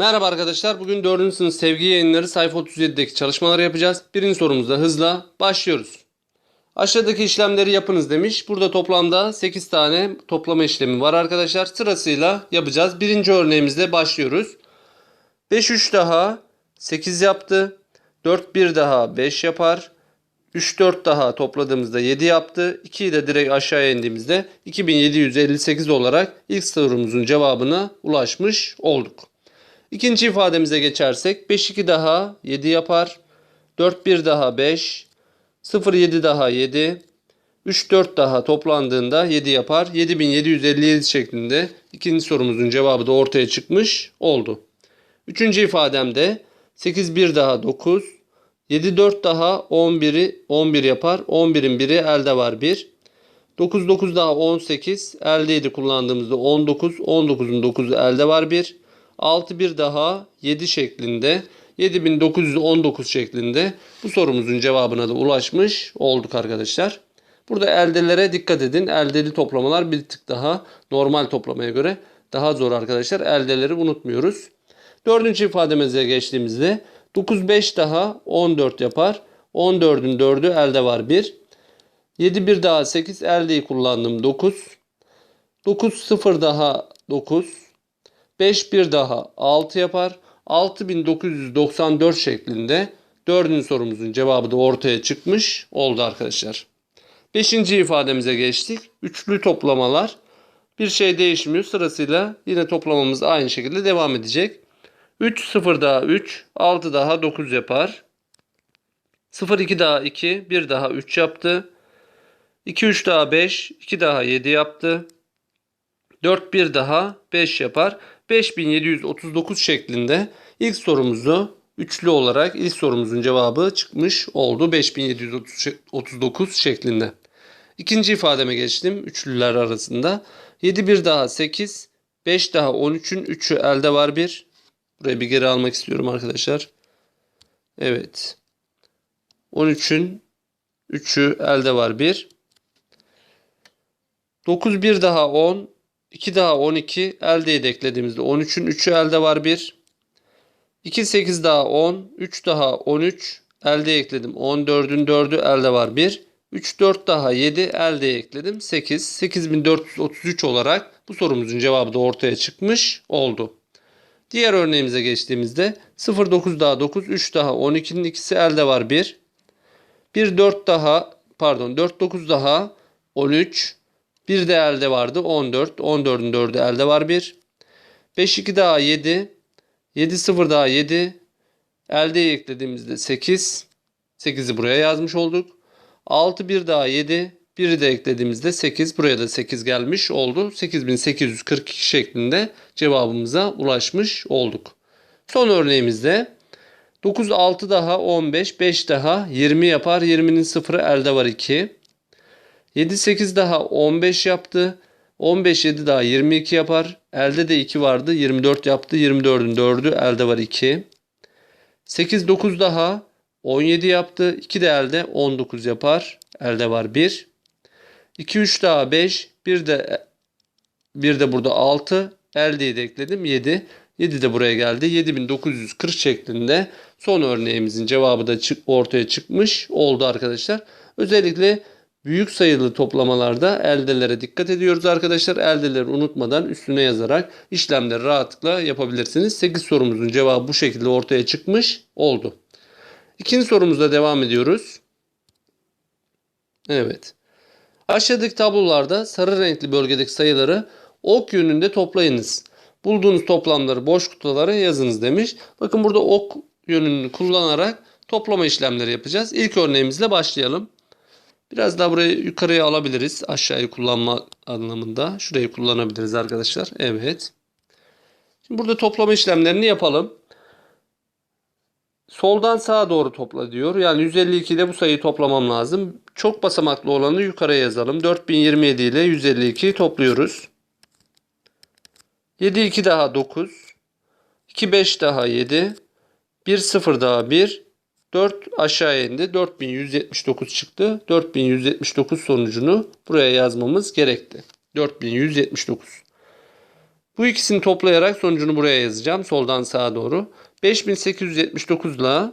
Merhaba arkadaşlar. Bugün 4. sınıf sevgi yayınları sayfa 37'deki çalışmaları yapacağız. Birinci sorumuzda hızla başlıyoruz. Aşağıdaki işlemleri yapınız demiş. Burada toplamda 8 tane toplama işlemi var arkadaşlar. Sırasıyla yapacağız. Birinci örneğimizde başlıyoruz. 5 3 daha 8 yaptı. 4 1 daha 5 yapar. 3 4 daha topladığımızda 7 yaptı. 2'yi de direkt aşağıya indiğimizde 2758 olarak ilk sorumuzun cevabına ulaşmış olduk. İkinci ifademize geçersek 5 2 daha 7 yapar. 4 1 daha 5. 0 7 daha 7. 3 4 daha toplandığında 7 yapar. 7757 şeklinde ikinci sorumuzun cevabı da ortaya çıkmış oldu. Üçüncü ifademde 8 1 daha 9. 7 4 daha 11'i 11 yapar. 11'in biri elde var 1. 9 9 daha 18. Eldeydi kullandığımızda 19. 19'un 9'u elde var 1. 6 bir daha 7 şeklinde 7919 şeklinde bu sorumuzun cevabına da ulaşmış olduk arkadaşlar. Burada eldelere dikkat edin. Eldeli toplamalar bir tık daha normal toplamaya göre daha zor arkadaşlar. Eldeleri unutmuyoruz. Dördüncü ifademize geçtiğimizde 9 5 daha 14 yapar. 14'ün 4'ü elde var 1. 7 bir daha 8 eldeyi kullandım 9. 9 0 daha 9. 5 bir daha 6 yapar. 6994 şeklinde dördüncü sorumuzun cevabı da ortaya çıkmış oldu arkadaşlar. Beşinci ifademize geçtik. Üçlü toplamalar. Bir şey değişmiyor. Sırasıyla yine toplamamız aynı şekilde devam edecek. 3 0 daha 3, 6 daha 9 yapar. 0 2 daha 2, 1 daha 3 yaptı. 2 3 daha 5, 2 daha 7 yaptı. 4 1 daha 5 yapar. 5739 şeklinde ilk sorumuzu üçlü olarak ilk sorumuzun cevabı çıkmış oldu. 5739 şeklinde. İkinci ifademe geçtim üçlüler arasında. 7 bir daha 8, 5 daha 13'ün 3'ü elde var 1. Buraya bir geri almak istiyorum arkadaşlar. Evet. 13'ün 3'ü elde var 1. 9 bir daha 10, 2 daha 12 eldeyi de eklediğimizde 13'ün 3'ü elde var 1. 2 8 daha 10, 3 daha 13 elde ekledim. 14'ün 4'ü elde var 1. 3 4 daha 7 elde ekledim. 8 8433 olarak bu sorumuzun cevabı da ortaya çıkmış oldu. Diğer örneğimize geçtiğimizde 0 9 daha 9, 3 daha 12'nin ikisi elde var 1. 1 4 daha pardon 4 9 daha 13 bir de elde vardı 14. 14'ün 4'ü elde var 1. 5 2 daha 7. 7 0 daha 7. Elde eklediğimizde 8. 8'i buraya yazmış olduk. 6 1 daha 7. 1'i de eklediğimizde 8. Buraya da 8 gelmiş oldu. 8842 şeklinde cevabımıza ulaşmış olduk. Son örneğimizde 9 6 daha 15. 5 daha 20 yapar. 20'nin sıfırı elde var 2. 7 8 daha 15 yaptı. 15 7 daha 22 yapar. Elde de 2 vardı. 24 yaptı. 24'ün 4'ü elde var 2. 8 9 daha 17 yaptı. 2 de elde 19 yapar. Elde var 1. 2 3 daha 5. 1 de bir de burada 6. Eldeyi de ekledim 7. 7 de buraya geldi. 7940 şeklinde son örneğimizin cevabı da çık, ortaya çıkmış oldu arkadaşlar. Özellikle Büyük sayılı toplamalarda eldelere dikkat ediyoruz arkadaşlar. Eldeleri unutmadan üstüne yazarak işlemleri rahatlıkla yapabilirsiniz. 8 sorumuzun cevabı bu şekilde ortaya çıkmış oldu. İkinci sorumuzla devam ediyoruz. Evet. Aşağıdaki tablolarda sarı renkli bölgedeki sayıları ok yönünde toplayınız. Bulduğunuz toplamları boş kutulara yazınız demiş. Bakın burada ok yönünü kullanarak toplama işlemleri yapacağız. İlk örneğimizle başlayalım. Biraz daha burayı yukarıya alabiliriz. Aşağıyı kullanma anlamında. Şurayı kullanabiliriz arkadaşlar. Evet. Şimdi burada toplama işlemlerini yapalım. Soldan sağa doğru topla diyor. Yani 152 ile bu sayıyı toplamam lazım. Çok basamaklı olanı yukarıya yazalım. 4027 ile 152'yi topluyoruz. 7 2 daha 9. 2 5 daha 7. 1 0 daha 1. 4 aşağı indi. 4179 çıktı. 4179 sonucunu buraya yazmamız gerekti. 4179. Bu ikisini toplayarak sonucunu buraya yazacağım. Soldan sağa doğru. 5879 ile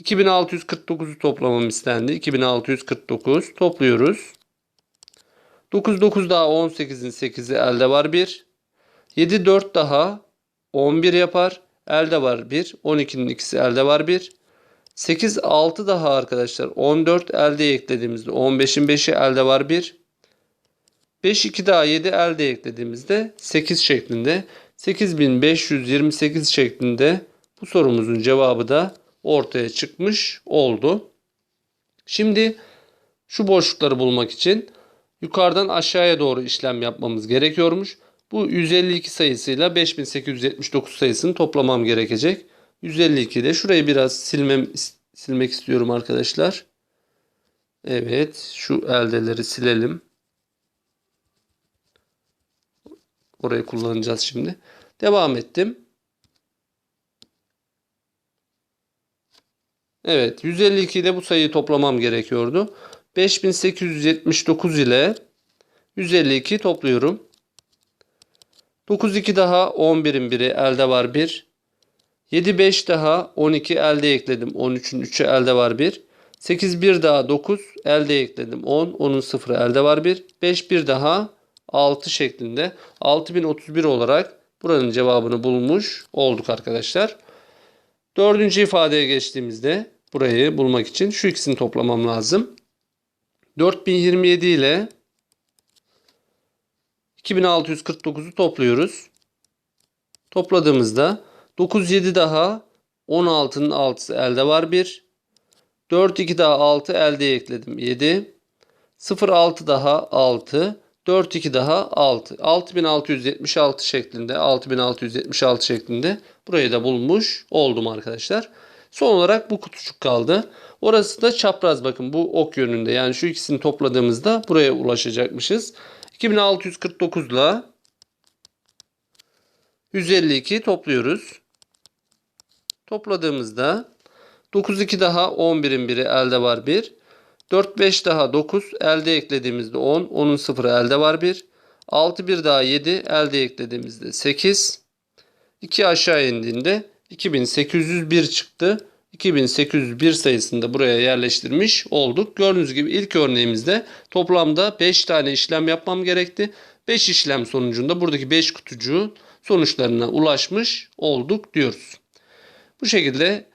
2649'u toplamam istendi. 2649 topluyoruz. 9 9 daha 18'in 8'i elde var 1. 7 4 daha 11 yapar. Elde var 1. 12'nin ikisi elde var 1. 8 6 daha arkadaşlar 14 elde eklediğimizde 15'in 5'i elde var 1. 5 2 daha 7 elde eklediğimizde 8 şeklinde 8528 şeklinde bu sorumuzun cevabı da ortaya çıkmış oldu. Şimdi şu boşlukları bulmak için yukarıdan aşağıya doğru işlem yapmamız gerekiyormuş. Bu 152 sayısıyla 5879 sayısını toplamam gerekecek. 152 de şurayı biraz silmem silmek istiyorum arkadaşlar. Evet, şu eldeleri silelim. Orayı kullanacağız şimdi. Devam ettim. Evet 152 ile bu sayıyı toplamam gerekiyordu. 5879 ile 152 topluyorum. 9 2 daha 11'in biri elde var 1. 7 5 daha 12 elde ekledim. 13'ün 3'ü elde var 1. 8 1 daha 9 elde ekledim. 10 10'un 0'ı elde var 1. 5 1 daha 6 şeklinde 6031 olarak buranın cevabını bulmuş olduk arkadaşlar. Dördüncü ifadeye geçtiğimizde burayı bulmak için şu ikisini toplamam lazım. 4027 ile 2649'u topluyoruz. Topladığımızda 9 7 daha 16'nın 6'sı elde var 1. 4 2 daha 6 elde ekledim 7. 0 6 daha 6. 4 2 daha 6. 6676 şeklinde 6676 şeklinde burayı da bulmuş oldum arkadaşlar. Son olarak bu kutucuk kaldı. Orası da çapraz bakın bu ok yönünde. Yani şu ikisini topladığımızda buraya ulaşacakmışız. 2649 ile 152 topluyoruz. Topladığımızda 9 2 daha 11'in biri elde var 1. 4 5 daha 9 elde eklediğimizde 10. 10'un 0'ı elde var 1. 6 1 daha 7 elde eklediğimizde 8. 2 aşağı indiğinde 2801 çıktı. 2801 sayısını da buraya yerleştirmiş olduk. Gördüğünüz gibi ilk örneğimizde toplamda 5 tane işlem yapmam gerekti. 5 işlem sonucunda buradaki 5 kutucuğun sonuçlarına ulaşmış olduk diyoruz. Bu şekilde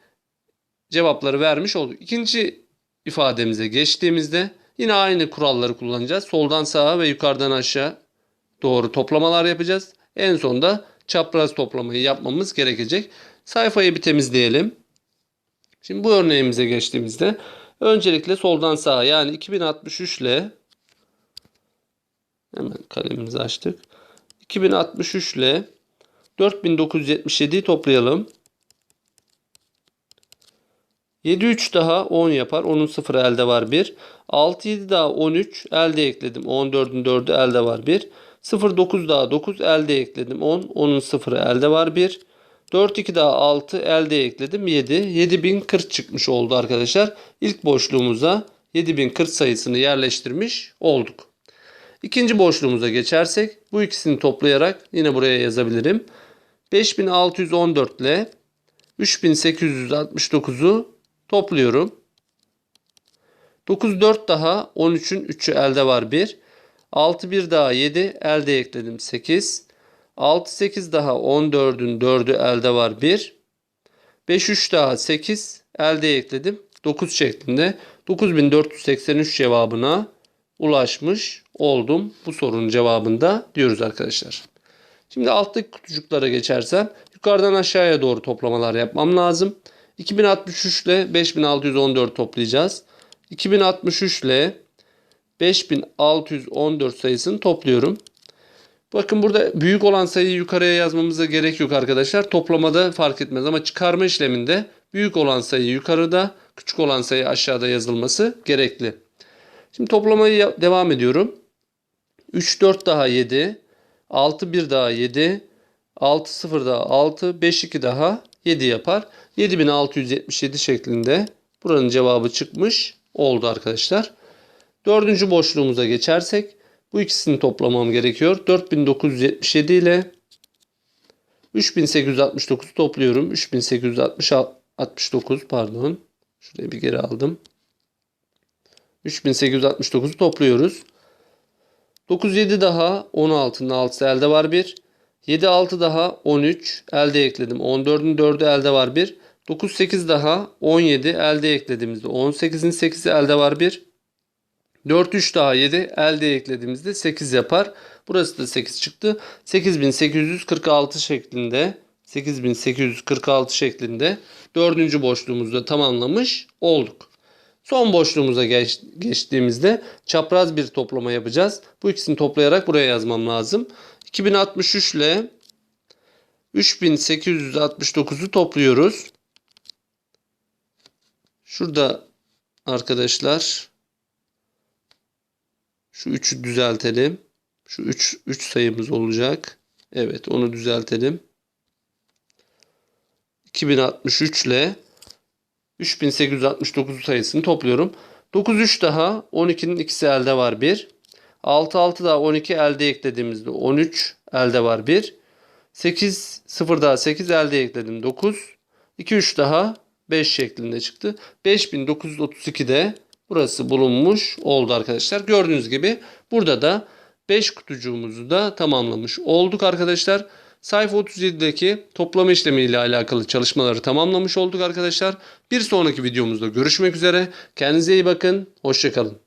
cevapları vermiş olduk. İkinci ifademize geçtiğimizde yine aynı kuralları kullanacağız. Soldan sağa ve yukarıdan aşağı doğru toplamalar yapacağız. En sonunda çapraz toplamayı yapmamız gerekecek. Sayfayı bir temizleyelim. Şimdi bu örneğimize geçtiğimizde öncelikle soldan sağa yani 2063 ile hemen kalemimizi açtık. 2063 ile 4977'yi toplayalım. 7 3 daha 10 yapar. Onun 0 elde var 1. 6 7 daha 13 elde ekledim. 14'ün 4'ü elde var 1. 0 9 daha 9 elde ekledim. 10 onun 0'ı elde var 1. 4 2 daha 6 elde ekledim 7. 7040 çıkmış oldu arkadaşlar. İlk boşluğumuza 7040 sayısını yerleştirmiş olduk. İkinci boşluğumuza geçersek bu ikisini toplayarak yine buraya yazabilirim. 5614 ile 3869'u topluyorum. 9 4 daha 13'ün 3'ü elde var 1. 6 1 daha 7 elde ekledim 8. 6 8 daha 14'ün 4'ü elde var 1. 5 3 daha 8 elde ekledim 9 şeklinde 9483 cevabına ulaşmış oldum. Bu sorunun cevabında diyoruz arkadaşlar. Şimdi alttaki kutucuklara geçersem yukarıdan aşağıya doğru toplamalar yapmam lazım. 2063 ile 5614 toplayacağız. 2063 ile 5614 sayısını topluyorum. Bakın burada büyük olan sayıyı yukarıya yazmamıza gerek yok arkadaşlar. Toplamada fark etmez ama çıkarma işleminde büyük olan sayı yukarıda, küçük olan sayı aşağıda yazılması gerekli. Şimdi toplamayı devam ediyorum. 3 4 daha 7, 6 1 daha 7, 6 0 daha 6, 5 2 daha 7 yapar. 7677 şeklinde buranın cevabı çıkmış oldu arkadaşlar. Dördüncü boşluğumuza geçersek Bu ikisini toplamam gerekiyor. 4977 ile 3869 topluyorum. 3869 pardon. Şurayı bir geri aldım. 3869'u topluyoruz. 9 7 daha 16'nın 6'sı elde var 1. 7 6 daha 13 elde ekledim. 14'ün 4'ü elde var 1. 9 8 daha 17 elde eklediğimizde 18'in 8'i elde var 1. 4 3 daha 7 elde eklediğimizde 8 yapar. Burası da 8 çıktı. 8846 şeklinde 8846 şeklinde dördüncü boşluğumuzu da tamamlamış olduk. Son boşluğumuza geç, geçtiğimizde çapraz bir toplama yapacağız. Bu ikisini toplayarak buraya yazmam lazım. 2063 ile 3869'u topluyoruz. Şurada arkadaşlar şu 3'ü düzeltelim. Şu 3 3 sayımız olacak. Evet, onu düzeltelim. 2063 ile 3869 sayısını topluyorum. 9 3 daha 12'nin ikisi elde var 1. 6 6 daha 12 elde eklediğimizde 13 elde var 1. 8 0 daha 8 elde ekledim 9. 2 3 daha 5 şeklinde çıktı. 5932 de burası bulunmuş oldu arkadaşlar. Gördüğünüz gibi burada da 5 kutucuğumuzu da tamamlamış olduk arkadaşlar. Sayfa 37'deki toplama işlemi ile alakalı çalışmaları tamamlamış olduk arkadaşlar. Bir sonraki videomuzda görüşmek üzere. Kendinize iyi bakın. Hoşçakalın.